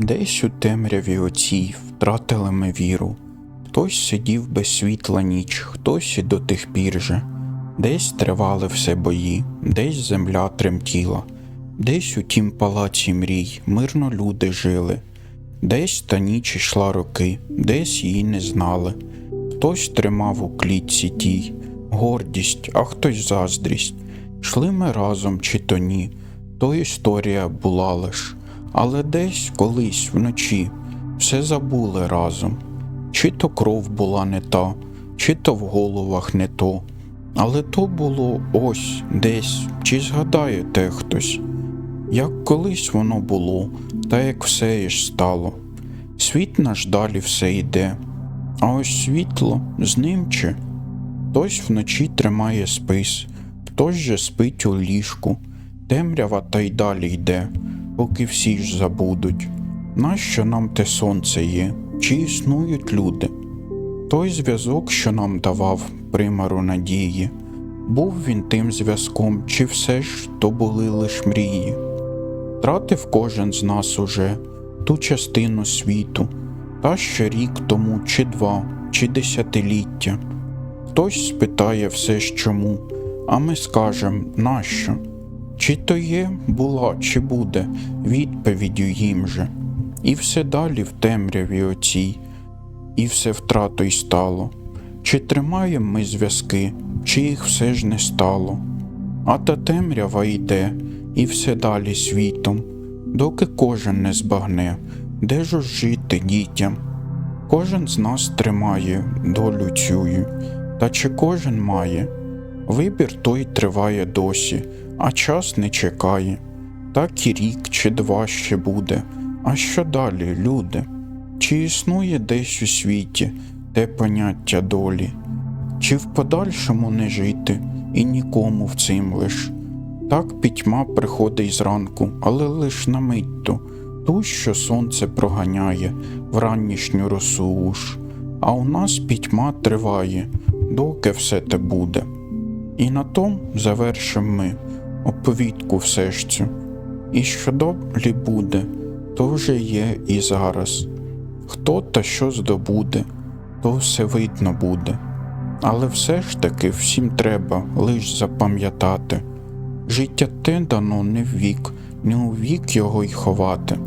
Десь у темряві оцій втратили ми віру. Хтось сидів без світла ніч, хтось і до тих пір же. Десь тривали все бої, десь земля тремтіла, десь у тім палаці мрій мирно люди жили, десь та ніч ішла роки, десь її не знали. Хтось тримав у клітці тій гордість, а хтось заздрість. Шли ми разом чи то ні, то історія була лиш, але десь колись вночі все забули разом. Чи то кров була не та, чи то в головах не то. Але то було ось десь, чи згадаєте хтось, як колись воно було, та як все і ж стало. Світ наш далі все йде, а ось світло з ним чи. Хтось вночі тримає спис, хтось же спить у ліжку, темрява та й далі йде, поки всі ж забудуть. Нащо нам те сонце є, чи існують люди? Той зв'язок, що нам давав примару надії, був він тим зв'язком, чи все ж то були лиш мрії? Втратив кожен з нас уже ту частину світу, та ще рік тому, чи два, чи десятиліття. Хтось спитає все ж чому, а ми скажем нащо? Чи то є, була, чи буде відповіддю їм же, і все далі в темряві оцій, і все втрато й стало. Чи тримаєм ми зв'язки, чи їх все ж не стало? А та темрява йде, і все далі світом, доки кожен не збагне, де ж жити дітям. Кожен з нас тримає долю цюю, та чи кожен має? Вибір той триває досі, а час не чекає. Так і рік чи два ще буде. А що далі, люди? Чи існує десь у світі те поняття долі? Чи в подальшому не жити і нікому в цим лиш? Так пітьма приходить зранку, але лиш на миттю, ту, що сонце проганяє в ранішню росу уж. А у нас пітьма триває, доки все те буде. І на том завершим ми оповідку все ж цю. І що долі буде, то вже є і зараз. Хто та що здобуде, то все видно буде. Але все ж таки всім треба лиш запам'ятати. Життя те дано не в вік, не у вік його й ховати.